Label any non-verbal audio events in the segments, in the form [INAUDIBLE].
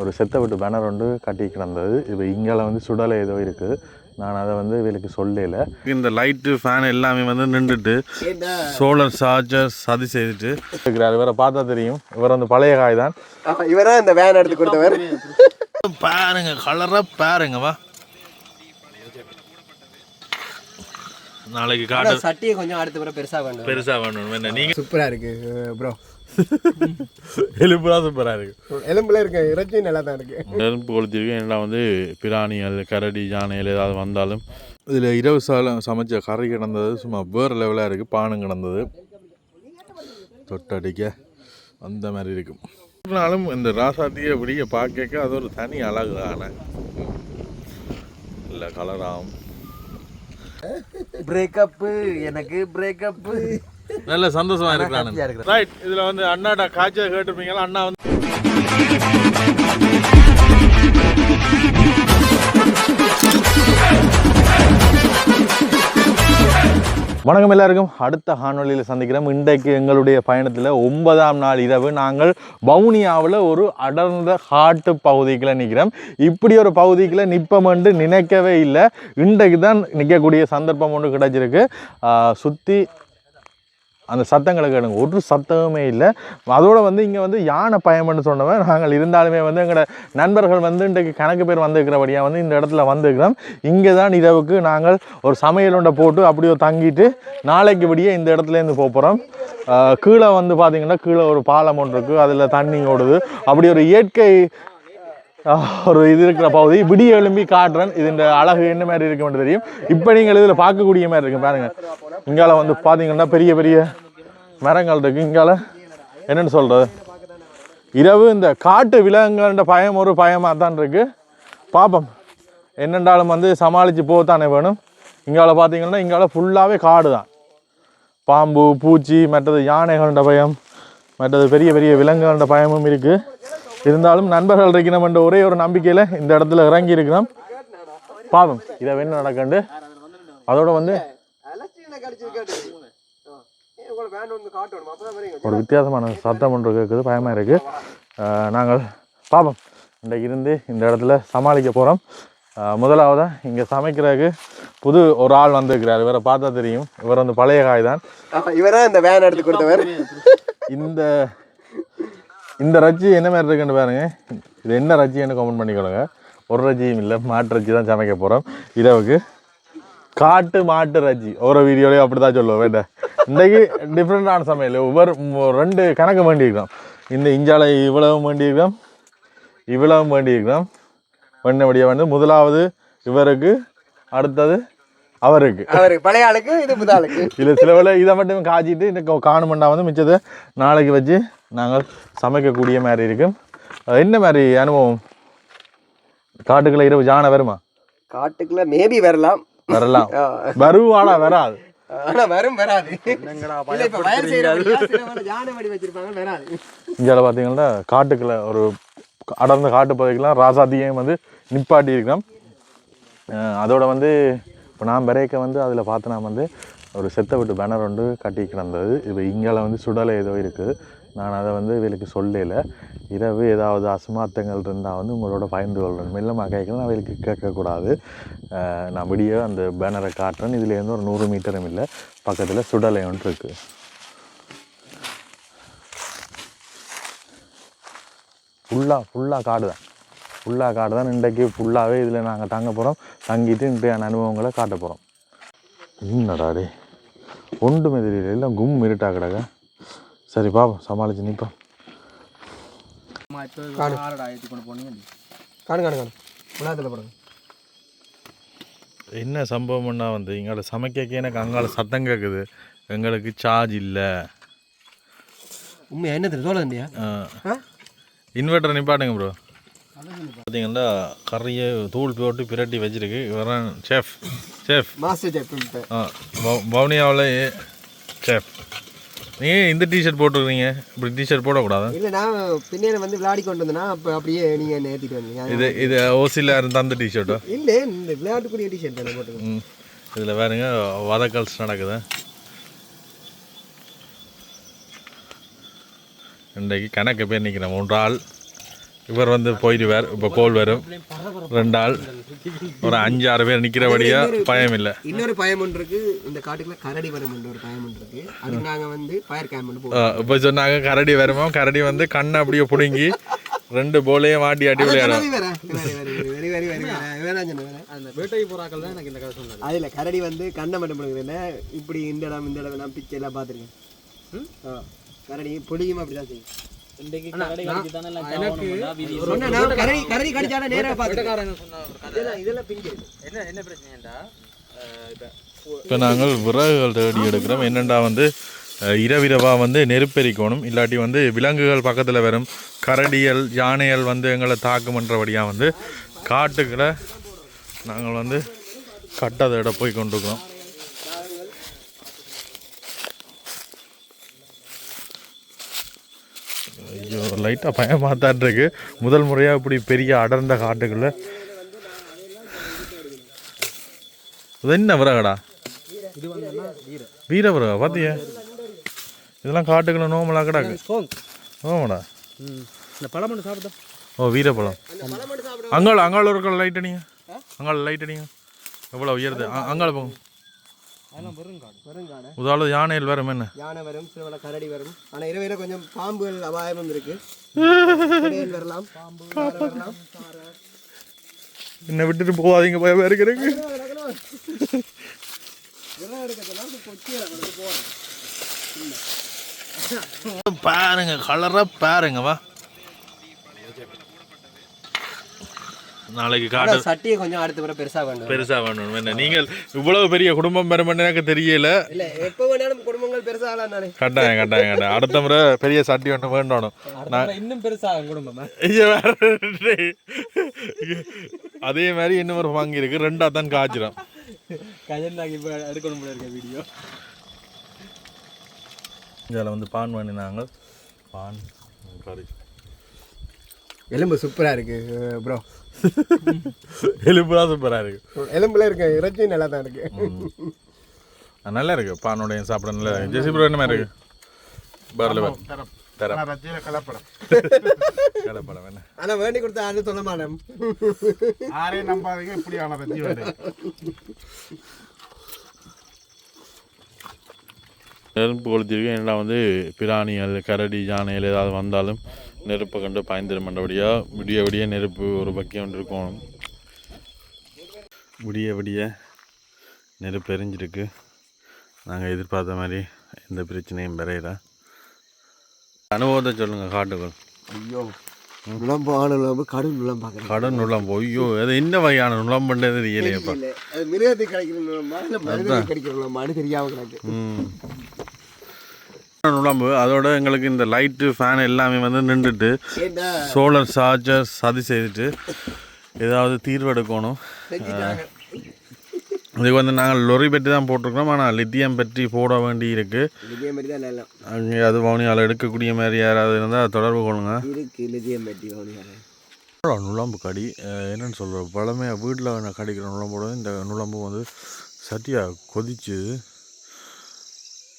ஒரு செத்த விட்டு பேனர் ஒன்று கட்டி கிடந்தது. இப்போ இங்கால வந்து சுடலை ஏதோ இருக்குது நான் அதை வந்து இவளுக்கு சொல்லல. இந்த லைட்டு ஃபேன் எல்லாமே வந்து நின்றுட்டு சோலார் சார்ஜர் சதி செய்துட்டு. இருக்கிறார். இவரை பார்த்தா தெரியும். இவர் வந்து பழைய காய் தான். இவரா இந்த வேன் எடுத்து கொடுத்தவர்? பாருங்க கலரா பாருங்க வா. நாளைக்கு காட்டு சட்டியை கொஞ்சம் அடுத்த முறை பெருசா வேண்டும் பெருசா வேணும் என்ன நீங்க சூப்பரா இருக்கு ப்ரோ எலும்புலாம் சூப்பரா இருக்கு. எலும்புல இருக்க இறைச்சி நல்லா தான் இருக்கு. நெருப்பு கொளுத்திருக்கு எல்லாம் வந்து பிராணிகள் கரடி யானைகள் ஏதாவது வந்தாலும். இதில் இரவு சால சமைச்ச கறி கிடந்தது சும்மா வேறு லெவலாக இருக்குது பானம் கிடந்தது. தொட்டடிக்க அந்த மாதிரி இருக்கும். இருந்தாலும் இந்த ராசாத்தியை அப்படியே பார்க்க அது ஒரு தனி அழகு தானே. இல்லை கலராகும் பிரேக்கப் எனக்கு பிரேக்கப் நல்ல சந்தோஷமா இருக்கிறானு. ரைட் இதுல வந்து அண்ணாட்ட காய்ச்சல் கேட்டிருப்பீங்களா? அண்ணா வந்து வணக்கம் எல்லாருக்கும். அடுத்த காணொளியில் சந்திக்கிறோம். இன்றைக்கு எங்களுடைய பயணத்தில் ஒன்பதாம் நாள் இரவு நாங்கள் வவுனியாவில் ஒரு அடர்ந்த காட்டு பகுதிக்குள்ள நிற்கிறோம் இப்படி ஒரு பகுதிக்குள்ள நிற்போம்னு நினைக்கவே இல்லை. இன்றைக்கு தான் நிற்கக்கூடிய சந்தர்ப்பம் ஒன்று கிடைச்சிருக்கு. சுற்றி அந்த சத்தங்களை கேளுங்க. ஒரு சத்தமுமே இல்லை. அதோடு வந்து இங்கே வந்து யானை பயம்னு சொன்னவன். நாங்கள் இருந்தாலுமே வந்து எங்களோட நண்பர்கள் வந்து இன்றைக்கு கணக்கு பேர் வந்துருக்கிறபடியாக வந்து இந்த இடத்துல வந்துருக்கிறோம். இங்கே தான் இரவுக்கு நாங்கள் ஒரு சமையலுண்டை போட்டு அப்படியே தங்கிட்டு நாளைக்கு விடிய இந்த இடத்துலேருந்து போக போகிறோம் கீழே வந்து பார்த்திங்கன்னா கீழே ஒரு பாலம் ஒன்று இருக்குது அதில் தண்ணி ஓடுது. அப்படி ஒரு இயற்கை ஒரு இது இருக்கிற பகுதி. விடிய எழும்பி காட்டுறேன். இந்த அழகு என்ன மாதிரி இருக்குன்னு தெரியும். இப்போ நீங்கள் இதில் பார்க்கக்கூடிய மாதிரி இருக்கும் பாருங்க. இங்கால வந்து பார்த்தீங்கன்னா பெரிய பெரிய மரங்கள் இருக்கு. இங்கால என்னன்னு சொல்றது? இரவு இந்த காட்டு விலங்குகள்ன்ற பயம் ஒரு பயமாக தான் இருக்கு. பார்ப்போம் என்னென்றாலும் வந்து சமாளித்து போகத்தானே வேணும். இங்கால பார்த்தீங்கன்னா இங்கால ஃபுல்லாகவே காடு தான். பாம்பு பூச்சி மற்றது யானைகள்ன்ற பயம் மற்றது பெரிய பெரிய விலங்குகள்ன்ற பயமும் இருக்குது இருந்தாலும் நண்பர்கள் இருக்கணும் என்ற ஒரே ஒரு நம்பிக்கையில் இந்த இடத்துல இறங்கி இருக்கிறோம். பாவம். இதை என்ன நடக்கண்டு. அதோட வந்து ஒரு வித்தியாசமான சத்தம் ஒன்று கேட்குது பயமாக இருக்குது நாங்கள் பாப்போம் இன்றைக்கு இருந்து இந்த இடத்துல சமாளிக்க போகிறோம் முதலாவதாக இங்கே சமைக்கிறதுக்கு புது ஒரு ஆள் வந்திருக்கிறார். இவரை பார்த்தா தெரியும். இவர் வந்து பழைய காய் தான். இவரா இந்த வேன் எடுத்து கொடுத்தவர். இந்த இந்த ரஜ்ஜி என்ன மாதிரி இருக்குன்னு பாருங்கள் இது என்ன ரஜ்ஜின்னு கமெண்ட் பண்ணிக்கொள்ளுங்க ஒரு ரஜ்ஜியும் இல்லை மாட்டு ரஜ்ஜி தான் சமைக்க போகிறோம் இரவுக்கு காட்டு மாட்டு ரஜ்ஜி ஒரு வீடியோலையும் அப்படி தான் சொல்லுவோம் வேண்ட. இன்றைக்கு டிஃப்ரெண்ட்டான சமையல். ஒவ்வொரு ரெண்டு கணக்கு வேண்டியிருக்கிறோம். இந்த இஞ்சாலை இவ்வளவும் வேண்டியிருக்கிறோம். இவ்வளவும் வேண்டியிருக்கிறோம். வேண்டபடியாக வந்து முதலாவது இவருக்கு அடுத்தது அவருக்கு. அவரு பழைய ஆளுக்கு இது புது ஆளுக்கு. [LAUGHS] இது சில வேளை இதை மட்டும் காய்ச்சிட்டு இந்த காணுமண்டா வந்து மிச்சத்தை நாளைக்கு வச்சு நாங்கள் சமைக்கக்கூடிய மாதிரி இருக்கும். என்ன மாதிரி அனுபவம்? காட்டுக்குள்ள இரவு ஜானை வருமா? காட்டுக்குள்ள மேபி வரலாம். வரலாம். [LAUGHS] வருவானா வராது? ஆனா வரும் வராது. [LAUGHS] இல்ல, பார்த்தீங்கன்னா காட்டுக்குள்ள ஒரு அடர்ந்த காட்டு பகுதிக்கெல்லாம் ராசாத்தியம் வந்து நிப்பாட்டி இருக்கிறோம். அதோட வந்து இப்போ நான் பிரேக்கை வந்து அதில் பார்த்தனா வந்து ஒரு செத்த விட்டு பேனர் ஒன்று கட்டி கிடந்தது. இப்போ இங்கால வந்து சுடலை ஏதோ இருக்குது நான் அதை வந்து இவளுக்கு சொல்லல. இரவு ஏதாவது அசமாத்தங்கள் இருந்தால் வந்து உங்களோட பயந்து கொள்கிறேன் மெல்லமாக கேட்கலாம் இவளுக்கு கேட்கக்கூடாது. நான் விடிய அந்த பேனரை காட்டுறேன். இதுலேருந்து ஒரு நூறு மீட்டரும் இல்லை. பக்கத்தில் சுடலை ஒன்று இருக்குது ஃபுல்லாக ஃபுல்லாக காடு தான் ஃபுல்லாக காடு தான். இன்றைக்கு ஃபுல்லாகவே இதில் நாங்கள் தங்க போகிறோம் தங்கிட்டு இன்றையான அனுபவங்களை காட்ட போகிறோம் என்னடா டே ஒன்றுமே தெரியல. எல்லாம் கும் இருட்டா கிடக்க. சரி பாப்போம். சமாளிச்சு நிற்போம் காணு. உலகத்தில் போடுங்க. என்ன சம்பவம்னா வந்து எங்களை சமைக்க எனக்கு அங்கால சத்தம் கேட்குது எங்களுக்கு சார்ஜ் இல்லை. உண்மையா? என்ன தெரியும் தம்பியா? இன்வெர்டர் நிப்பாட்டுங்க ப்ரோ பார்த்தீங்கன்னா கறியை தூள் போட்டு பிரட்டி வச்சிருக்கு. இவரன் செஃப் செஃப் மாஸ்டர் செப் ஆ வவுனியாவில் செஃப் நீங்கள் இந்த டிஷர்ட் போட்டுருக்கீங்க இப்படி டிஷர்ட் போடக்கூடாது? இல்ல நான் பின்னாடி வந்து விளையாடி கொண்டு வந்தேன்னா அப்ப அப்படியே நீங்க என்ன ஏத்திட்டு வந்தீங்க? இது இது ஓசியில் இருந்த அந்த டிஷர்ட்டோ இல்ல இந்த விளையாட்டுக்குரிய டிஷர்ட் தானே போட்டுக்கோங்க இதில் பாருங்க வதக்கல்ஸ் நடக்குது. இன்றைக்கு கணக்கு பேர் நிற்கிறேன் மூன்று ஆள் இவர் வந்து போயிடுவார் இப்போ கோல் வரும் ரெண்டு ஆள் ஒரு அஞ்சு ஆறு பேர் நிற்கிறபடியா பயம் இல்லை இன்னொரு பயம் ஒன்று இருக்கு இந்த காட்டுக்குள்ள கரடி வரும் ஒரு பயம் ஒன்று இருக்கு அதுக்கு நாங்க வந்து ஃபயர் கேம்ப் போவோம் இப்போ சொன்னாங்க கரடி வருமோ கரடி வந்து கண்ணை அப்படியே பிடுங்கி ரெண்டு போலையும் மாட்டி ஆட்டி விளையாடும் வேட்டைக்கு போறாக்கள் தான் எனக்கு இந்த கதை சொன்னது அதுல கரடி வந்து கண்ணை மட்டும் பிடுங்குறதுல இப்படி இந்த இடம் இந்த இடம் எல்லாம் பிச்சை எல்லாம் பார்த்துருக்கேன் ஆ, கரடி புளியும் அப்படிதான் செய்யும் இப்போ நாங்கள் விறகுகள் தேடி எடுக்கிறோம். என்னென்னா வந்து இரவிரவாக வந்து நெருப்பெரிக்கணும். இல்லாட்டி வந்து விலங்குகள் பக்கத்தில் வரும். கரடிகள் யானைகள் வந்து எங்களை தாக்குமன்றபடியாக வந்து காட்டுக்களை நாங்கள் வந்து கட்டதை போய் கொண்டிருக்கிறோம். ஐயோ லைட்டாக பயமாக தான் இருக்கு முதல் முறையாக இப்படி பெரிய அடர்ந்த காட்டுக்குள்ள. இது என்ன விறகடா? வீர விறகா பார்த்தியா இதெல்லாம் காட்டுக்குள்ள நோமலாக கிடக்கு. நோமடா இந்த பழம் மட்டும் சாப்பிட்டா ஓ வீரப்பழம் அங்காள் அங்காள் ஒரு லைட் அடிங்க. அங்காள் லைட் அடிங்க. எவ்வளோ உயருது? அங்காள போங்க உதாரணம் யானையில் வேற என்ன? யானை வரும் சில கரடி வரும். ஆனா இரவையில கொஞ்சம் பாம்புகள் அபாயமும் இருக்கு. வரலாம். பாம்பு. வரலாம். என்னை விட்டுட்டு போகாதீங்க பயமா இருக்கிறேங்க. பாருங்க கலரா பாருங்க வா. நாளைக்கு காட்டு சட்டியை கொஞ்சம் அடுத்த முறை பெருசா வேண்டும் பெருசா வேணும் என்ன நீங்கள் இவ்வளவு பெரிய குடும்பம் பெருமன்னு எனக்கு தெரியல. இல்ல எப்ப வேணாலும் குடும்பங்கள் பெருசா நானே கட்டாயம் கட்டாயம் கட்டாயம். அடுத்த முறை பெரிய சட்டி ஒன்று வேண்டணும். அடுத்த இன்னும் பெருசாகும் குடும்பம் அதே மாதிரி இன்னும் ஒரு வாங்கி இருக்கு. ரெண்டா தான் காய்ச்சிரும். கஜந்தாக்கு இப்போ எடுக்கணும் போல இருக்க வீடியோ இதில் வந்து பான் பண்ணினாங்க பான் எலும்பு சூப்பரா இருக்கு ப்ரோ [LAUGHS] எலும்புலாம் சூப்பராக இருக்கு. எலும்புல இருக்க இறைச்சி நல்லா தான் இருக்கு ஆ, நல்லா இருக்கு. பானோடைய சாப்பிட நல்லா இருக்கு. ஜெசி ப்ரோ என்ன மாதிரி இருக்கு? பேரில் தரம். கலப்படம். கலப்படம் என்ன? ஆனா வேண்டி கொடுத்த ஆளு சொல்ல நம்பாதீங்க வருது நெருப்பு கொளுத்திருக்கு ஏன்னா வந்து பிராணிகள் கரடி யானைகள் ஏதாவது வந்தாலும் நெருப்பை கண்டு பாய்ந்திரும் மண்டபடியாக விடிய விடிய நெருப்பு ஒரு பக்கியம் இருக்கணும் விடிய விடிய நெருப்பு எரிஞ்சிருக்கு. நாங்கள் எதிர்பார்த்த மாதிரி எந்த பிரச்சனையும் பெறையில அனுபவத்தை சொல்லுங்கள் காட்டுகள். ஐயோ நுழம்பு ஆளு நுழம்பு கடும் நுழம்பு பார்க்குறேன் கடன் நுழம்பு. ஐயோ அது என்ன வகையான நுழம்புன்றது தெரியலையப்பா. மிருகத்துக்கு கிடைக்கிற நுழம்பா? இல்ல மனிதனுக்கு கிடைக்கிற நுழம்பான்னு தெரியாம கிடக்கு. ம். நுழம்பு அதோட எங்களுக்கு இந்த லைட்டு ஃபேன் எல்லாமே வந்து நின்றுட்டு சோலார் சார்ஜர் சதி செய்துட்டு ஏதாவது தீர்வு எடுக்கணும். இதுக்கு வந்து நாங்கள் லொரி பெட்டி தான் போட்டிருக்கிறோம். ஆனால் லித்தியம் பெட்டி போட வேண்டி இருக்கு. இதே மாதிரி தான் நல்லா அங்கே அது வவுனியால் எடுக்கக்கூடிய மாதிரி யாராவது இருந்தால் தொடர்பு கொள்ளுங்க. நுழம்பு கடி. என்னன்னு சொல்கிறோம் பழமையாக வீட்டில் கடிக்கிற நுழம்போட இந்த நுழம்பு வந்து சட்டியாக கொதிச்சு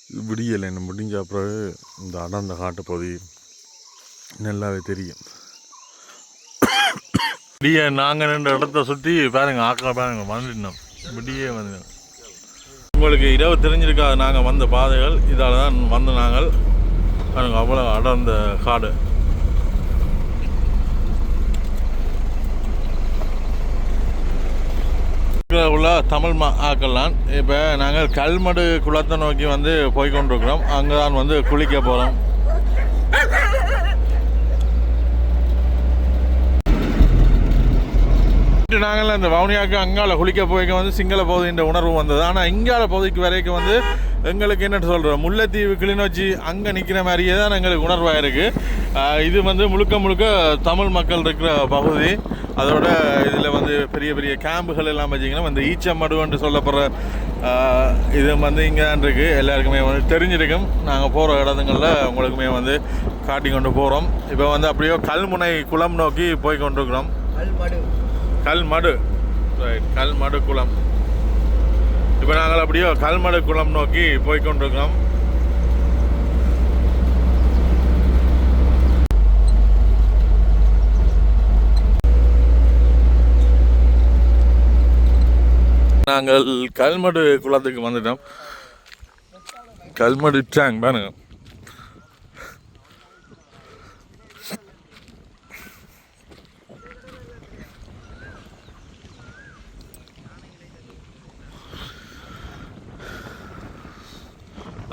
விடியலை என்ன முடிஞ்ச பிறகு இந்த அடர்ந்த காட்டு பகுதி நல்லாவே தெரியும். விடிய நாங்கள் நின்ற இடத்த சுற்றி பாருங்க ஆக்களை பாருங்க வந்துட்டோம் விடியே வந்து. உங்களுக்கு இரவு தெரிஞ்சிருக்காது நாங்கள் வந்த பாதைகள் இதால் தான் வந்து நாங்கள் பாருங்கள் அவ்வளோ அடர்ந்த காடு. இங்க உள்ள தமிழ் மா ஆக்கலான் இப்போ நாங்கள் கல்மடு குளத்தை நோக்கி வந்து போய்கொண்டிருக்கிறோம். அங்கே தான் வந்து குளிக்க போகிறோம் நாங்கள் அந்த வவுனியாவுக்கு அங்கால குளிக்க போய்க்க வந்து சிங்கள பகுதின்ற உணர்வு வந்தது. ஆனால் இங்கால பகுதிக்கு வரைக்கும் வந்து எங்களுக்கு என்ன சொல்கிறோம் முல்லைத்தீவு கிளிநொச்சி அங்கே நிற்கிற மாதிரியே தான் எங்களுக்கு உணர்வாக இருக்குது இது வந்து முழுக்க முழுக்க தமிழ் மக்கள் இருக்கிற பகுதி. அதோட இதில் வந்து பெரிய பெரிய கேம்புகள் எல்லாம் வச்சிங்கன்னா இந்த ஈச்சமடு என்று சொல்லப்படுற இது வந்து இங்கே இருக்குது எல்லாருக்குமே வந்து தெரிஞ்சிருக்கும். நாங்கள் போகிற இடத்துங்களில் உங்களுக்குமே வந்து காட்டி கொண்டு போகிறோம் இப்போ வந்து அப்படியே கல்முனை குளம் நோக்கி போய் கொண்டிருக்கிறோம். கல்மடு. கல்மடு. ரைட் கல்மடு குளம். இப்போ நாங்கள் அப்படியே கல்மடு குளம் நோக்கி போய் கொண்டிருக்கிறோம். நாங்கள் கல்மடு குளத்துக்கு வந்துட்டோம். கல்மடு டேங் பாருங்க.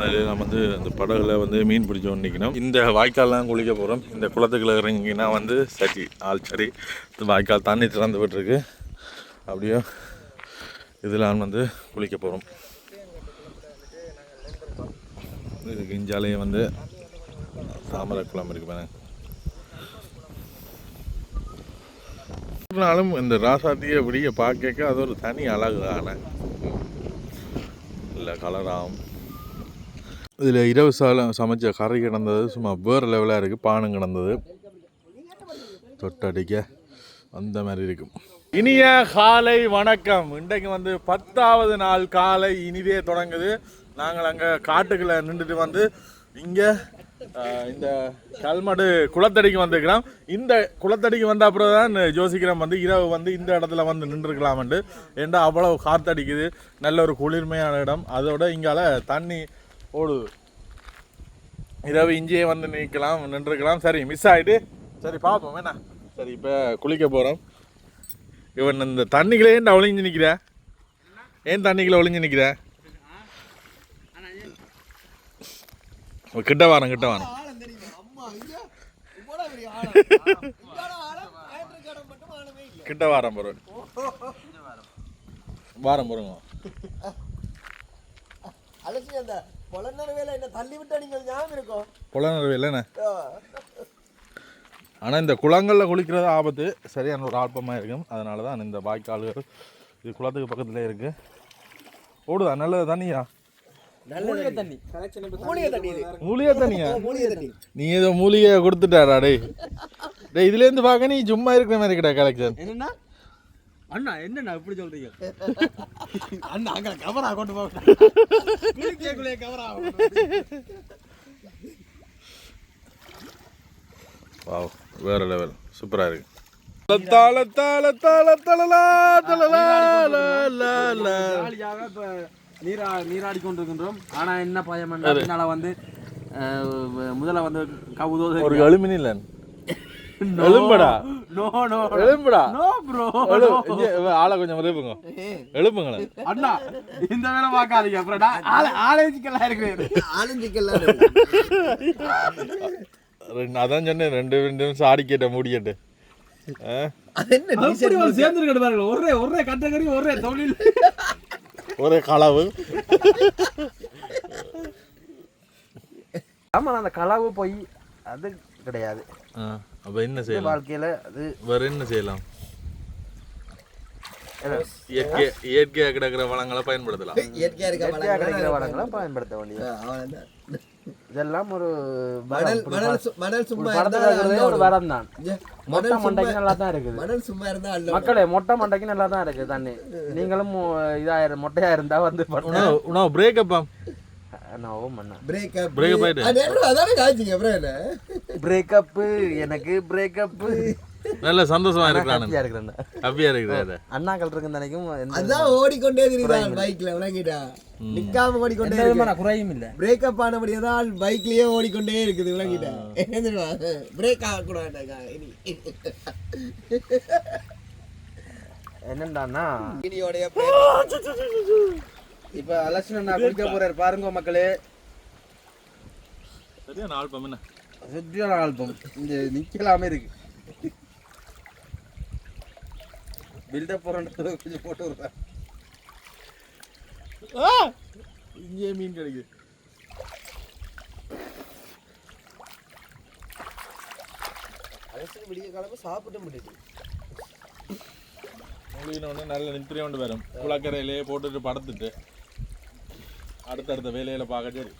அதில் நம்ம வந்து அந்த படகுல வந்து மீன் பிடிச்சோம் நிற்கணும் இந்த வாய்க்கால்லாம் குளிக்க போகிறோம் இந்த குளத்துக்குள்ள இறங்கினா வந்து சரி ஆள் சரி. இந்த வாய்க்கால் தண்ணி திறந்து விட்டுருக்கு. அப்படியே இதெல்லாம் வந்து குளிக்க போகிறோம் இதுக்கு இஞ்சாலையும் வந்து தாமரை குளம் இருக்கு பாருங்க. இந்த ராசாத்தியை விடிய பார்க்க அது ஒரு தனி அழகு தானே. இல்லை கலராகும் இதில் இரவு சாலம் சமைச்ச கறி கிடந்தது சும்மா வேறு லெவலாக இருக்குது பானம் கிடந்தது. தொட்டடிக்க அந்த மாதிரி இருக்கும் இனிய காலை வணக்கம். இன்றைக்கு வந்து பத்தாவது நாள் காலை இனிதே தொடங்குது. நாங்கள் அங்கே காட்டுக்குள்ளே நின்றுட்டு வந்து இங்கே இந்த கல்மடு குளத்தடிக்கு வந்திருக்கிறோம். இந்த குளத்தடிக்கு வந்த அப்புறம் தான் ஜோசிக்கிறோம் வந்து இரவு வந்து இந்த இடத்துல வந்து நின்றுருக்கலாம்ண்டு ஏண்டா அவ்வளோ காத்தடிக்குது. நல்ல ஒரு குளிர்மையான இடம். அதோட இங்கால தண்ணி ஓடுது இரவு இங்கேயே வந்து நிற்கலாம் நின்றுக்கலாம். சரி மிஸ் ஆகிட்டு சரி பார்ப்போம். வேணா சரி இப்போ குளிக்க போகிறோம் இவன் இந்த தண்ணிக்குள்ளே ஏன்டா ஒளிஞ்சு நிற்கிற ஏன் தண்ணிக்குள்ள ஒளிஞ்சு நிற்கிற கிட்ட வாரம் கிட்ட வாரம் கிட்ட வாரம் போகிறோம் வாரம் போகிறோங்க அலசி அந்த பொலநர வேலை என்ன தள்ளி விட்டா நீங்கள் ஞாபகம் இருக்கும் புலனர்வு இல்லைண்ணே ஆ. ஆனால் இந்த குளங்களில் குளிக்கிறது ஆபத்து. சரியான ஒரு ஆல்பமாக இருக்கும். அதனால தான் இந்த வாய்க்கால்கள் இது குளத்துக்கு பக்கத்துலேயே இருக்குது ஓடுதா? நல்லது தண்ணியா? மூலிகை தண்ணியா நீ ஏதோ மூலிகை கொடுத்துட்டாடா டேய். டேய் இதுலேருந்து பார்க்க நீ சும்மா இருக்கிற மாதிரி இருக்கடா கலெக்ஷன். என்னன்னா அண்ணா என்னண்ணா இப்படி சொல்றீங்க? அண்ணா அங்கே கவரா கொண்டு போக குளிக்கக்குள்ளே கவரா வாவ் வேற லெவல் சூப்பராக இருக்கு. தாள தாள தாள தலலா தலலா லா லா லா. ஜாலியாக இப்போ நீரா நீராடி கொண்டிருக்கின்றோம் ஆனா என்ன பயம் என்னால வந்து முதல்ல வந்து கவுதோ ஒரு எலும்படா. நோ நோ எலும்புடா. நோ ப்ரோ ஆளை கொஞ்சம் எழுப்புங்க எழுப்புங்களேன் அண்ணா இந்த வேலை பார்க்காதீங்க அப்புறம் ஆளை ஆலஞ்சிக்கலாம் ரெண்டு அதான் சொன்னேன் ரெண்டு ரெண்டு நிமிஷம் ஆடிக்கட்ட மூடிக்கட்டு. ஆ? அது என்ன அப்படி ஒரு ஒரே ஒரே கட்டக்கறி ஒரே தொழில். ஒரே களவு ஆமா அந்த களவு போய் அது கிடையாது. அப்ப என்ன செய்யலாம்? வாழ்க்கையில அது வேற என்ன செய்யலாம்? இயற்கை இயற்கையா கிடக்கிற வளங்களை பயன்படுத்தலாம். இயற்கையா இருக்க இயற்கையா கிடைக்கிற வளங்களை பயன்படுத்த வேண்டியது. இதெல்லாம் ஒரு மணல் சும்மா ஒரு. வரம் தான் மொட்டை மண்டைக்கு நல்லா தான் இருக்குது. மணல் சும்மா இருந்தா. மக்களே மொட்டை மண்டைக்கு நல்லா தான் இருக்கு தண்ணி. நீங்களும் இதாயிரு மொட்டையா இருந்தா வந்து உணவு பிரேக்கப் என்ன? பிரேக்கப் எனக்கு பிரேக்கப் நல்ல சந்தோஷமா இருக்கிறான். ஹாப்பியா இருக்கிறேன் ஹாப்பியா இருக்குது அண்ணாக்கள் இருக்கு நினைக்கும் அதான் ஓடிக்கொண்டே திரியுதான் பைக்ல விளங்கிட்டா நிக்காம ஓடிக்கொண்டே எந்த இருக்கு விதமான குறையும் இல்ல. பிரேக்கப் ஆனபடியதான் பைக்லயே ஓடிக்கொண்டே இருக்குது விளங்கிட்டா என்ன பிரேக் ஆக கூடாதுக்கா இனி. என்னண்டான்னா இனியோடைய இப்ப அலட்சணம் நான் குடிக்க போறாரு. பாருங்க மக்களே. சரியா நாள் என்ன? சுத்தியான ஆல்பம். இந்த நிக்கலாமே இருக்கு. பில்டப் போறேன்றது கொஞ்சம் போட்டு விடுறேன் இங்கே மீன் கிடைக்குது. அரசு விடிய காலமா சாப்பிட்டு முடியுது. மூலிகினோடனே நல்ல நித்திரை கொண்டு வரும் குளக்கரையிலேயே போட்டுட்டு படுத்துட்டு அடுத்தடுத்த வேலையில பார்க்க சரி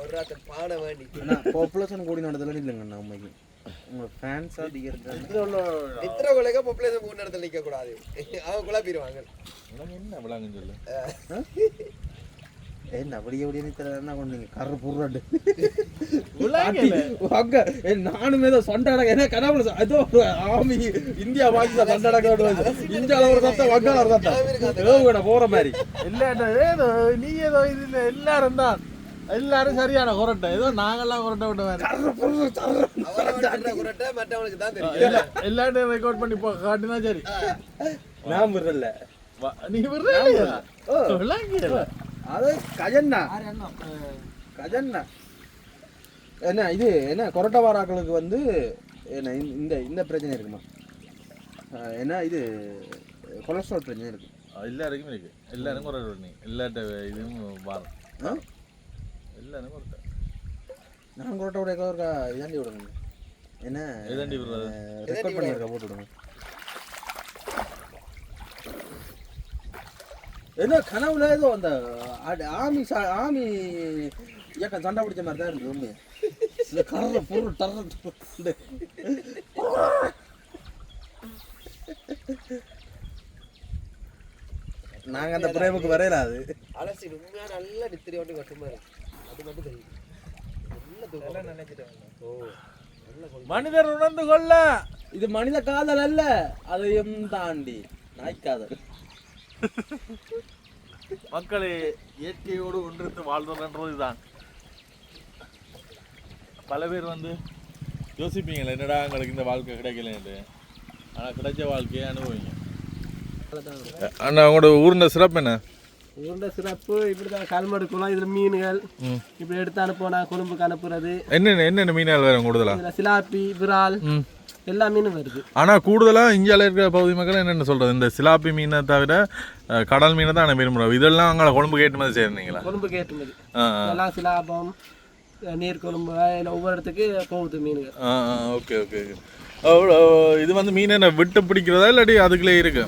ஒரு ராத்திரி பாட வேண்டி. அண்ணா பாப்புலேஷன் கூடி நடந்ததுல இல்லைங்க அண்ணா உண்மைக்கு நித்திர கொலைக்க பாப்புலேஷன் மூணு இடத்துல நிக்க கூடாது. அவங்க குழப்பிடுவாங்க. என்ன விளாங்குன்னு சொல்லு. என்ன அப்படியே அப்படியே என்ன கொண்டீங்க கரு விளங்கல. அங்க ஏ, நானும் ஏதோ சண்டை அடக்க என்ன கனவுல ஆமி இந்தியா பாகிஸ்தான் சண்டை அடக்க இந்தியாவில் ஒரு சத்தம் வங்காள ஒரு சத்தம். போற மாதிரி. இல்ல ஏதோ நீ ஏதோ எல்லாரும் தான். எல்லாரும் சரியான குரட்டை. ஏதோ நாங்கெல்லாம் குரட்டை விட்ட இல்ல, எல்லாத்தையும் ரெக்கார்ட் பண்ணி போ காட்டினா சரி. நான் விடுறல நீ விடுறியா? அது கஜன்னா? கஜன்னா. என்ன இது என்ன கொரட்டை வாராக்களுக்கு வந்து என்ன இந்த- இந்த இந்த பிரச்சனை இருக்குமா? என்ன இது கொலஸ்ட்ரால் பிரச்சனை இருக்கு. எல்லாருக்கும் இருக்கு. எல்லாரும் குரட்டை எல்லாட்ட இதுவும் வாரம். எல்லாரும் குரட்டை நான் கொரட்டை விட இருக்கா இதாண்டி விடணும் என்ன? எதாண்டி விடுறது? ரெக்கார்ட் பண்ணியிருக்கா போட்டு விடுங்க. என்ன கனவுல ஏதோ அந்த ஆ- ஆமி சா- ஆமி இயக்கம் சண்டை பிடிச்ச மாதிரி தான் இருக்கு உண்மையா? இந்த கர்ற பொருள் டர்ற நாங்க அந்த பிரேமுக்கு வரையல அது. அலசி உண்மையா நல்ல நித்திரி ஓட்டி கட்டுமா இருக்கு அது மட்டும் தெரியும் நல்ல தூக்கம் நினைச்சிட்டேன் ஓ மனிதர் உணர்ந்து கொள்ள. இது மனித காதல் அல்ல அதையும் தாண்டி நாய்க்காதல். மக்களை இயற்கையோடு ஒன்றித்து வாழ்றதுன்றது தான் பல பேர் வந்து யோசிப்பீங்களே என்னடா எங்களுக்கு இந்த வாழ்க்கை கிடைக்கலன்ட்டு ஆனால் கிடைச்ச வாழ்க்கையை அனுபவிங்க. அண்ணா உங்களோட ஊரின் சிறப்பு என்ன? உருண்டை சிறப்பு இப்படி தான் கல்மடு குளம் இதில் மீன்கள். இப்படி எடுத்து அனுப்புனா கொழும்புக்கு அனுப்புறது. என்னென்ன என்னென்ன மீன்கள் வேறு கூடுதலா? இதில் சிலாப்பி விரால் எல்லா மீனும் வருது. ஆனால் கூடுதலாக இந்தியாவில் இருக்கிற பகுதி மக்கள் என்னென்ன சொல்கிறது இந்த சிலாப்பி மீனை தவிர கடல் மீனை தான் விரும்புகிறோம் இதெல்லாம் அங்கே கொழும்பு ஏற்றுமதி செய்கிறீங்களா கொழும்புக்கு ஏற்றுமதி இதெல்லாம் சிலாபம் நீர் கொழும்பு ஒவ்வொரு இடத்துக்கு போகுது மீனுகள். ஆ ஓகே ஓகே ஓகே. இது வந்து மீன் என்ன விட்டு பிடிக்கிறதா இல்லாட்டி அதுக்குள்ளே இருக்கு?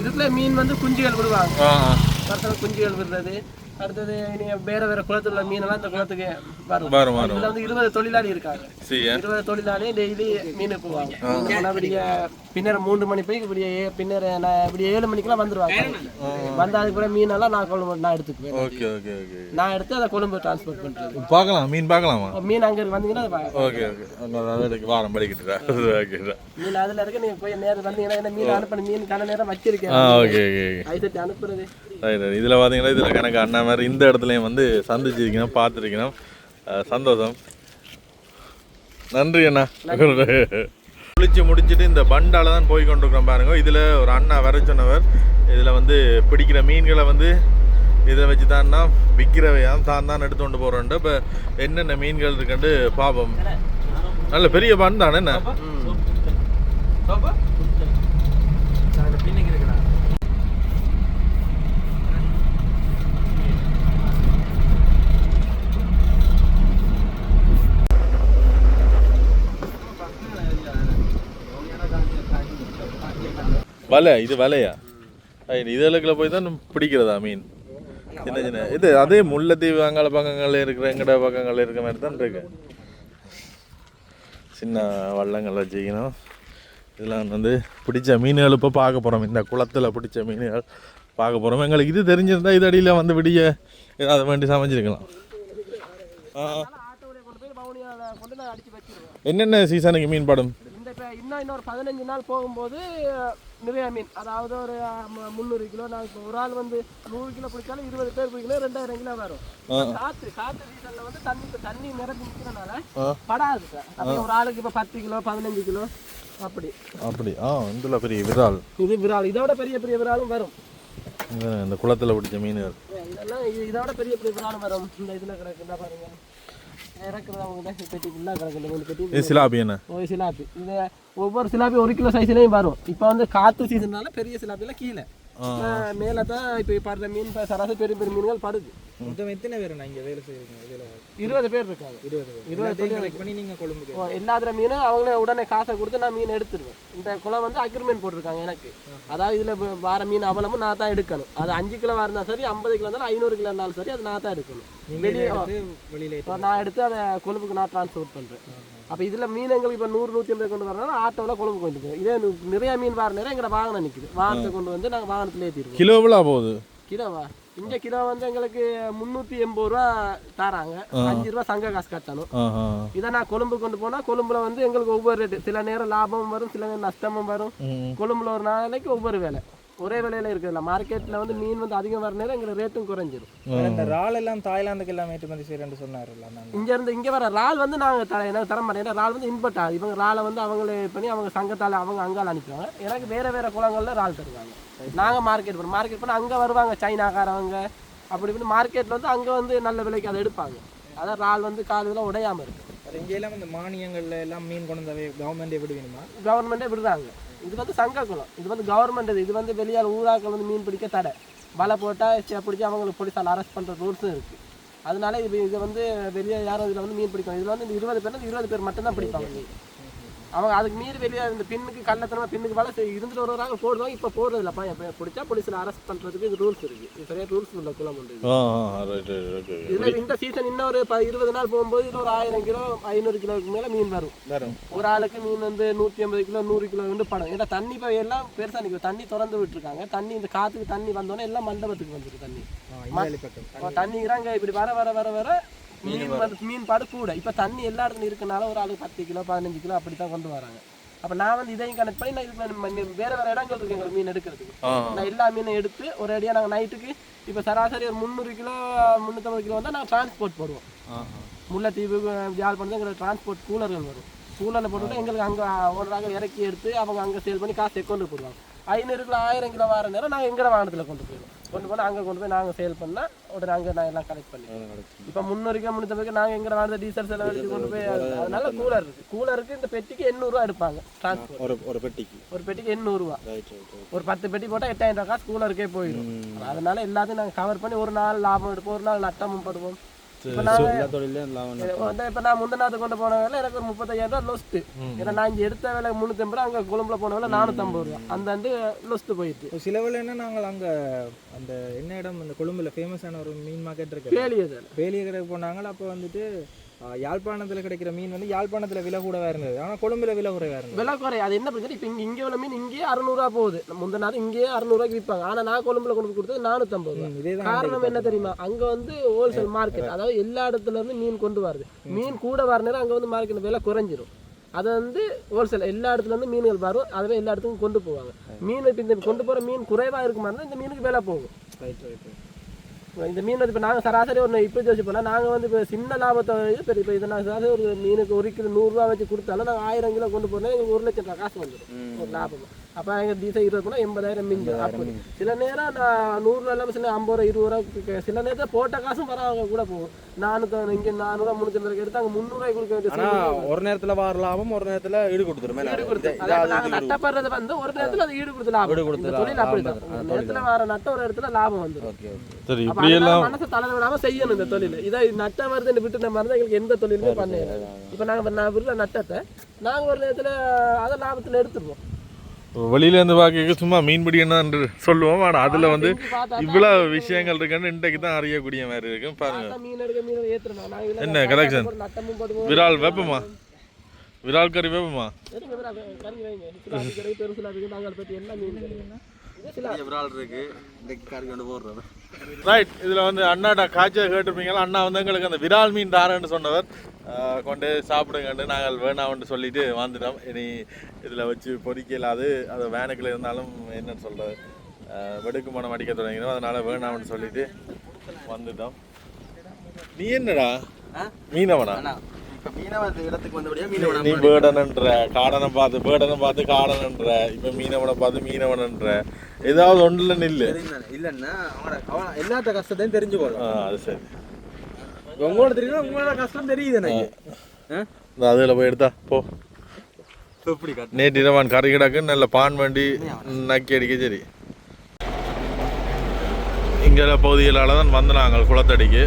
இதுக்குள்ள மீன் வந்து குஞ்சுகள் விடுவாங்க. கடத்தல குஞ்சுகள் விடுறது அடுத்தது இனி வேற வேற குளத்துல உள்ள மீனெல்லாம் இந்த குளத்துக்கு வரும். இதுல வந்து இருபது தொழிலாளி இருக்காங்க. இருபது தொழிலாளி டெய்லி மீன் போவாங்க பின்னர் மூன்று மணி போய் இப்படிய ஏ- பின்னர் நான் இப்படி ஏழு மணிக்கெல்லாம் வந்துருவாங்க. வந்த அதுக்கு பிறகு மீனெல்லாம் நான் கொழும்பு நான் எடுத்துக்குவேன். Okay okay okay. நான் எடுத்து அதை கொழும்பு டிரான்ஸ்போர்ட் பண்றது. பார்க்கலாம் மீன் பார்க்கலாமா? மீன் அங்க வந்தீங்கன்னா அதை பா- ஓகே ஓகே. வாரம் படிக்கிட்டுறா ஓகே மீன் அதுல இருக்கு நீங்க போய் நேரம் வந்தீங்கன்னா மீன் அனுப்பணும்? மீன் கன நேரம் வச்சிருக்கேன். ஓகே ஓகே ஐசட்டி அனுப்புறது. ரைட் ரைட் இதில் பார்த்தீங்கன்னா இதில் கணக்கு அண்ணா மாதிரி இந்த இடத்துலையும் வந்து சந்திச்சிருக்கணும் பார்த்துருக்கணும். சந்தோஷம். நன்றி அண்ணா. குளிச்சு முடிச்சுட்டு இந்த பண்டால தான் போய் கொண்டிருக்கிறோம் பாருங்க இதில் ஒரு அண்ணா வர சொன்னவர் இதில் வந்து பிடிக்கிற மீன்களை வந்து இதை வச்சு தான்னா விற்கிறவையாம் தான் தான் எடுத்து கொண்டு போகிறோன்ட்டு இப்போ என்னென்ன மீன்கள் இருக்குன்ட்டு பார்ப்போம் நல்ல பெரிய பண்ட் தானே என்ன பின்னிங்க இருக்கிறாங்க வலை இது வலையா? இது இதழுக்குள்ள போய் தான் பிடிக்கிறதா மீன்? சின்ன சின்ன. இது அதே முல்லைத்தீவு அங்கால பக்கங்கள்ல இருக்கிற எங்கட பக்கங்கள்ல இருக்கிற மாதிரி தான் இருக்கு. சின்ன வள்ளங்கள் வச்சுக்கணும். இதெல்லாம் வந்து பிடிச்ச மீன்கள் இப்போ பார்க்க போகிறோம் இந்த குளத்தில் பிடிச்ச மீன்கள் பார்க்க போகிறோம் எங்களுக்கு இது தெரிஞ்சிருந்தால் இது அடியில் வந்து விடிய ஏதாவது வேண்டி சமைச்சிருக்கலாம். என்னென்ன சீசனுக்கு மீன் படும்? இன்னும் இன்னொரு பதினஞ்சு நாள் போகும்போது நிறைய மீன் அதாவது ஒரு முந்நூறு கிலோ நான் இப்போ ஒரு ஆள் வந்து நூறு கிலோ பிடிச்சாலும் இருபது பேர் பிடிக்கல ரெண்டாயிரம் கிலோ வரும். காற்று காற்று சீசனில் வந்து தண்ணி தண்ணி நிரம்பி நிற்கிறனால. படாது சார். ஒரு ஆளுக்கு இப்போ பத்து கிலோ பதினஞ்சு கிலோ அப்படி. அப்படி. ஆ இதில் பெரிய விரால். இது விரால். இதோட பெரிய பெரிய விராலும் வரும். இந்த- குளத்தில் பிடிச்ச மீன்கள் இதெல்லாம் இது இதோட பெரிய பெரிய விராலும் வரும். இந்த இதில் கிடக்குதா பாருங்க. இறக்குறது அவங்க பெட்டி ஃபுல்லாக கிடக்குது பெட்டி. சிலாபி என்ன? ஒரு சிலாப்பி இது ஒவ்வொரு சிலாப்பி ஒரு கிலோ சைஸ்லயும் வரும். இப்போ வந்து காற்று சீசன்னால பெரிய சிலாப்பிலாம் கீழே. மேலே தான் இப்போ படுற மீன் இப்ப சராசரி பெரிய பெரிய மீன்கள் படுது. மொத்தம் எத்தனை பேர் இங்கே வேலை செய்கிறீங்க இருபது பேர் இருக்காங்க. இருபது இருபது பேர். பண்ணி நீங்கள் கொழும்புக்கு ஓ, எல்லாத்துல மீனும் அவங்களே உடனே காசை கொடுத்து நான் மீன் எடுத்துருவேன். இந்த குளம் வந்து அக்ரிமெண்ட் போட்டிருக்காங்க எனக்கு. அதாவது இதுல வார மீன் அவலமும் நான் தான் எடுக்கணும். அது அஞ்சு கிலோ இருந்தாலும் சரி ஐம்பது கிலோ இருந்தாலும் ஐநூறு கிலோ இருந்தாலும் சரி அது நான் தான் எடுக்கணும். வெளியே நான் எடுத்து அதை கொழும்புக்கு நான் ட்ரான்ஸ்போர்ட் பண்றேன். அப்போ இதுல மீன் எங்களுக்கு இப்போ நூறு நூற்றி ஐம்பது கொண்டு வரனால ஆட்டோவில் கொழும்பு கொண்டு போய். இதே நிறைய மீன் வர நேரம் எங்களோட வாகனம் நிக்குது. வாகனத்தை கொண்டு வந்து நாங்கள் வாகனத்துல ஏற்றிடுவோம் கிலோ எவ்வளோ போகுது கிலோவா? இங்க கிலோ வந்து எங்களுக்கு முந்நூற்றி எண்பது ரூபா தராங்க. அஞ்சு ரூபா சங்க காசு கட்டணும். இதை நான் கொழும்பு கொண்டு போனா கொழும்புல வந்து எங்களுக்கு ஒவ்வொரு ரேட்டு சில நேரம் லாபமும் வரும் சில நேரம் நஷ்டமும் வரும். கொழும்புல ஒரு நாளைக்கு ஒவ்வொரு வேலை. ஒரே விலையில இருக்குதுல்ல மார்க்கெட்ல வந்து மீன் வந்து அதிகம் வர நேரம் எங்களுக்கு ரேட்டும் குறைஞ்சிரும். இந்த இறால் எல்லாம் தாய்லாந்துக்கு எல்லாம் ஏற்றுமதி செய்யறேன்னு சொன்னாருல்ல நான் இங்க இருந்து இங்க வர இறால் வந்து நாங்க தர எனக்கு தர மாட்டேன் ஏன்னா இறால் வந்து இன்பட் ஆகுது இவங்க இறாலை வந்து அவங்களே பண்ணி அவங்க சங்கத்தால அவங்க அங்கால அனுப்புவாங்க எனக்கு வேற வேற குளங்கள்ல இறால் தருவாங்க. நாங்க மார்க்கெட் பண்ணோம் மார்க்கெட் பண்ண அங்க வருவாங்க சைனாக்காரவங்க. அப்படி இப்படி மார்க்கெட்ல வந்து அங்க வந்து நல்ல விலைக்கு அதை எடுப்பாங்க. அதான் இறால் வந்து காலையில் உடையாம இருக்கு. அது இங்கே எல்லாம் இந்த மானியங்கள்ல எல்லாம் மீன் கொண்டு வந்தவை கவர்மெண்ட் எப்படி வேணுமா கவர்மெண்ட்டே விடுறாங்க. இது வந்து சங்க குளம் இது வந்து கவர்மெண்ட் இது. இது வந்து வெளியால் ஊராக்கள் வந்து மீன் பிடிக்க தடை. வலை போட்டால் பிடிச்சி அவங்களுக்கு போலீஸால் அரெஸ்ட் பண்ணுற ரூல்ஸும் இருக்குது அதனால இது இது வந்து வெளியே யாரும் இதில் வந்து மீன் பிடிக்கணும். இதில் வந்து இருபது பேர் இருபது பேர் மட்டும்தான் பிடிப்பாங்க. அவங்க அதுக்கு மீறி வெளியே இந்த பின்னுக்கு கள்ளத்தனமா பின்னுக்கு வலை செய்- இருந்துட்டு ஒரு வராங்க போடுவாங்க. இப்போ போடுறது இல்லைப்பா இப்போ பிடிச்சா போலீஸில் அரெஸ்ட் பண்ணுறதுக்கு இது ரூல்ஸ் இருக்குது இது சரியா ரூல்ஸ் உள்ள குளம் இது. இதுல இந்த சீசன் இன்னும் ஒரு ப- இருபது நாள் போகும்போது இன்னும் ஒரு ஆயிரம் கிலோ ஐநூறு கிலோவுக்கு மேல மீன் வரும். வரும். ஒரு ஆளுக்கு மீன் வந்து நூற்றி ஐம்பது கிலோ நூறு கிலோ வந்து படம். ஏன்னா தண்ணி இப்போ எல்லாம் பெருசாக நிற்கும் தண்ணி திறந்து விட்டுருக்காங்க. தண்ணி இந்த காற்றுக்கு தண்ணி வந்தோடனே எல்லாம் மண்டபத்துக்கு வந்துருக்கு தண்ணி. தண்ணிங்கிறாங்க இப்படி வர வர வர வர மீன் வந்து மீன் பாடு கூட இப்போ தண்ணி எல்லா இடத்துலையும் இருக்கனால ஒரு ஆளுக்கு பத்து கிலோ பதினஞ்சு கிலோ அப்படி தான் கொண்டு வராங்க. அப்போ நான் வந்து இதையும் கனெக்ட் பண்ணி நான் இதுக்கு ம- வேற வேற இடங்கள் இருக்கு எங்களுக்கு மீன் எடுக்கிறதுக்கு. நான் எல்லா மீனும் எடுத்து ஒரு அடியாக நாங்கள் நைட்டுக்கு இப்போ சராசரி ஒரு முந்நூறு கிலோ முந்நூற்றம்பது கிலோ வந்தால் நாங்கள் டிரான்ஸ்போர்ட் போடுவோம். முல்லைத்தீவு யாழ்ப்பாணம் எங்களுக்கு டிரான்ஸ்போர்ட் கூலர்கள் வரும். கூலரில் போட்டுட்டு எங்களுக்கு அங்கே ஓடுறாங்க இறக்கி எடுத்து அவங்க அங்கே சேல் பண்ணி காசு கொண்டு போடுவாங்க ஐநூறு கிலோ ஆயிரம் கிலோ வர நேரம் நாங்கள் எங்கட வாகனத்தில் கொண்டு போயிடுவோம். கொண்டு போனால் அங்கே கொண்டு போய் நாங்கள் சேல் பண்ணால் உடனே அங்கே நான் எல்லாம் கலெக்ட் பண்ணி இப்போ முந்நூறு கிலோ முந்நூற்றம்பது நாங்கள் எங்கட வாகனத்தை டீசல் செலவு கொண்டு போய் அது- அதனால கூலர் இருக்குது கூலருக்கு இந்த பெட்டிக்கு எண்ணூறுரூவா எடுப்பாங்க டிரான்ஸ்போர்ட் ஒரு ஒரு பெட்டிக்கு. ஒரு பெட்டிக்கு எண்ணூறுரூவா ஒரு பத்து பெட்டி போட்டால் எட்டாயிரம் ரூபா காசு கூலருக்கே போயிடும். அதனால எல்லாத்தையும் நாங்கள் கவர் பண்ணி ஒரு நாள் லாபம் எடுப்போம் ஒரு நாள் நட்டமும் படுவோம். இப்போ நான் முந்தநாத்து கொண்டு போன வேலை எனக்கு ஒரு முப்பத்தையாயிரம் ரூபா லொஸ்ட்டு ஏன்னா நான் இங்கே எடுத்த வேலை முந்நூற்றம்பது ரூபா அங்கே கொழும்புல போன வேலை நானூற்றம்பது ரூபா. அந்த வந்து லொஸ்ட்டு போயிட்டு சில வேலை என்ன நாங்கள் அங்கே அந்த என்ன இடம்? அந்த கொழும்புல ஃபேமஸான ஒரு மீன் மார்க்கெட் இருக்கு. கேளியது வேலிய கடைக்கு போனாங்க. அப்போ வந்துட்டு யாழ்ப்பாணத்தில் கிடைக்கிற மீன் வந்து யாழ்ப்பாணத்தில் விலை கூடவா இருந்தது. ஆனால் கொழும்புல விலை குறைவா இருந்தது. விலை குறை. அது என்ன பிரச்சனை? இப்போ இங்கே இங்கே உள்ள மீன் இங்கேயே அறநூறுவா போகுது. முந்தின நாள் இங்கேயே அறநூறுவாய்க்கு விற்பாங்க ஆனால் நான் கொழும்புல கொண்டு கொடுத்தது நானூற்றம்பது ரூபா. காரணம் என்ன தெரியுமா? அங்க வந்து ஹோல்சேல் மார்க்கெட் அதாவது எல்லா இடத்துல இருந்து மீன் கொண்டு வருது. மீன் கூட வர நேரம் அங்க வந்து மார்க்கெட் விலை குறைஞ்சிரும். அது வந்து ஹோல்சேல் எல்லா இடத்துல இருந்து மீன்கள் வரும். அதுவே எல்லா இடத்துக்கும் கொண்டு போவாங்க. மீன் இப்போ இந்த கொண்டு போற மீன் குறைவா இருக்குமா இருந்தா இந்த மீனுக்கு விலை போகும். ரைட் ரைட் இந்த மீன் வந்து இப்போ நாங்கள் சராசரி ஒன்று இப்போ யோசிச்சு போனால் நாங்கள் வந்து இப்போ சின்ன லாபத்தை பெரிய இப்போ இதை நாங்கள் சராசரி ஒரு மீனுக்கு ஒரு கிலோ நூறுரூவா வச்சு கொடுத்தாலும் நாங்கள் ஆயிரம் கிலோ கொண்டு போனால் எங்களுக்கு ஒரு லட்சம் ரூபா காசு வந்துடும் ஒரு லாபம். அப்போ எங்கள் டீசல் இருபது போனால் எண்பதாயிரம் மிஞ்சும். அப்படி சில நேரம் நான் நூறுரூவா இல்லாமல் சில ஐம்பது ரூபா இருபது ரூபா சில நேரத்தில் போட்ட காசும் பரவாயில்ல கூட போகும் நானூற்றி இங்கே நானூறுரூவா முந்நூற்றி எடுத்து அங்கே முந்நூறுவாய் கொடுக்க வேண்டிய ஒரு நேரத்துல வர லாபம் ஒரு நேரத்துல ஈடு கொடுத்துரும். ஈடு கொடுத்து நாங்கள் நட்டப்படுறது வந்து ஒரு நேரத்தில் அது ஈடு கொடுத்து லாபம். ஈடு கொடுத்து தொழில் லாபம் அப்படிதான் வரும். ஒரு நேரத்தில் வர நட்டம் ஒரு இடத்துல லாபம் வந்துடும் சரி இப்படி எல்லாம் மனசை தளர விடாம செய்யணும் இந்த தொழில். இதை நட்ட வருதுன்னு விட்டு நம்ம இருந்தா எங்களுக்கு எந்த தொழிலுமே பண்ண இப்போ நாங்க நான் விருல நட்டத்தை நாங்க ஒரு நேரத்துல அதை லாபத்துல எடுத்துருவோம். வெளியில இருந்து பார்க்க சும்மா மீன்பிடி என்று சொல்லுவோம். ஆனா அதுல வந்து இவ்வளவு விஷயங்கள் இருக்குன்னு இன்றைக்கு தான் அறியக்கூடிய மாதிரி இருக்கு பாருங்க. என்ன போடுவோம் விரால் வேப்பமா? விரால் கறி வேப்பமா? விரால் இருக்கு மீன் கறி இது சிலா விரால் இருக்கு. இந்த கறி கொண்டு போடுறது. ரைட் இதில் வந்து அண்ணாட்ட காய்ச்சல் கேட்டிருப்பீங்களா? அண்ணா வந்து எங்களுக்கு அந்த விரால் மீன் தாரன்னு சொன்னவர். கொண்டு சாப்பிடுங்கன்னு நாங்கள் வேணாம்னு சொல்லிட்டு வந்துட்டோம். இனி இதில் வச்சு பொறிக்கலாது. அது வேனுக்குள்ள இருந்தாலும் என்னன்னு சொல்கிறது வெடுக்கு மனம் அடிக்க தொடங்கிடும் அதனால வேணாம்னு சொல்லிட்டு வந்துட்டோம். நீ என்னடா? மீனவனா? நீ பேடனன்ற காடனை பார்த்து பேடனை பார்த்து காடனன்ற இப்ப மீனவனை பார்த்து மீனவனன்ற. ஏதாவது ஒன்றுல நில்லு. இல்லன்னா அவன எல்லாத்த கஷ்டத்தையும் தெரிஞ்சுக்கணும் அது சரி. உங்களோட தெரியும் உங்களோட கஷ்டம் தெரியுது எனக்கு அதில் போய் எடுத்தா போ. நேற்று இரவான் கறி கிடக்கு நல்ல பான் வண்டி நக்கி அடிக்க சரி. இங்கே பகுதிகளால் தான் வந்து நாங்கள் குளத்தடிக்கு.